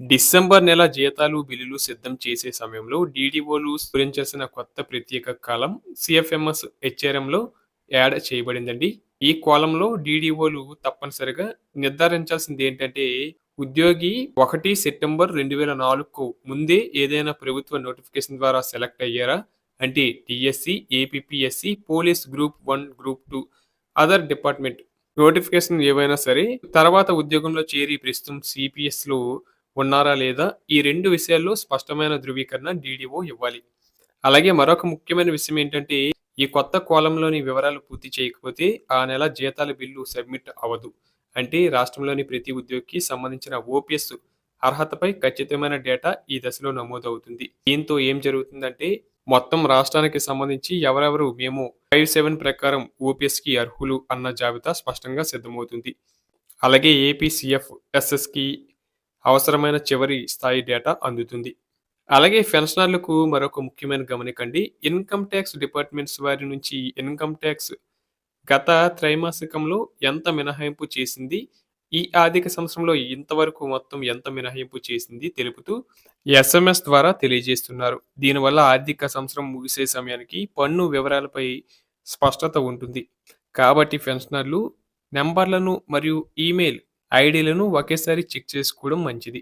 December నెల జీతాలు బిల్లులు సిద్ధం చేసే సమయంలో డీడీఓలు స్ఫురించాల్సిన కొత్త ప్రత్యేక కాలం సిఎఫ్ఎంఎస్ హెచ్ఆర్ఎంలో యాడ్ చేయబడిందండి. ఈ కాలంలో డీడీఓలు తప్పనిసరిగా నిర్ధారించాల్సింది ఏంటంటే ఉద్యోగి ఒకటి సెప్టెంబర్ రెండు వేల నాలుగుకు ముందే ఏదైనా ప్రభుత్వ నోటిఫికేషన్ ద్వారా సెలెక్ట్ అయ్యారా? అంటే TSC APSC police group one group two other department notification ఏవైనా సరే తర్వాత ఉద్యోగంలో చేరి ప్రస్తుతం సిపిఎస్లో ఉన్నారా లేదా? ఈ రెండు విషయాల్లో స్పష్టమైన ధృవీకరణ డీడీఓ ఇవ్వాలి. అలాగే మరొక ముఖ్యమైన విషయం ఏంటంటే ఈ కొత్త కోలంలోని వివరాలు పూర్తి చేయకపోతే ఆ నెల జీతాల బిల్లు సబ్మిట్ అవ్వదు. అంటే రాష్ట్రంలోని ప్రతి ఉద్యోగికి సంబంధించిన ఓపీఎస్ అర్హతపై ఖచ్చితమైన డేటా ఈ దశలో నమోదవుతుంది. దీంతో ఏం జరుగుతుందంటే మొత్తం రాష్ట్రానికి సంబంధించి ఎవరెవరు మేము ఫైవ్ సెవెన్ ప్రకారం ఓపీఎస్కి అర్హులు అన్న జాబితా స్పష్టంగా సిద్ధమవుతుంది. అలాగే ఏపీ సిఎఫ్ ఎస్ఎస్కి అవసరమైన చివరి స్థాయి డేటా అందుతుంది. అలాగే పెన్షనర్లకు మరొక ముఖ్యమైన గమనికండి. ఇన్కమ్ ట్యాక్స్ డిపార్ట్మెంట్స్ వారి నుంచి ఇన్కమ్ ట్యాక్స్ గత త్రైమాసికంలో ఎంత మినహాయింపు చేసింది? ఈ ఆర్థిక సంవత్సరంలో ఇంతవరకు మొత్తం ఎంత మినహాయింపు చేసింది? తెలుపుతూ ఎస్ఎంఎస్ ద్వారా తెలియజేస్తున్నారు. దీనివల్ల ఆర్థిక సంవత్సరం ముగిసే సమయానికి పన్ను వివరాలపై స్పష్టత ఉంటుంది. కాబట్టి పెన్షనర్లు నెంబర్లను మరియు ఈమెయిల్ ఐడీలను ఒకేసారి చెక్ చేసుకోవడం మంచిది.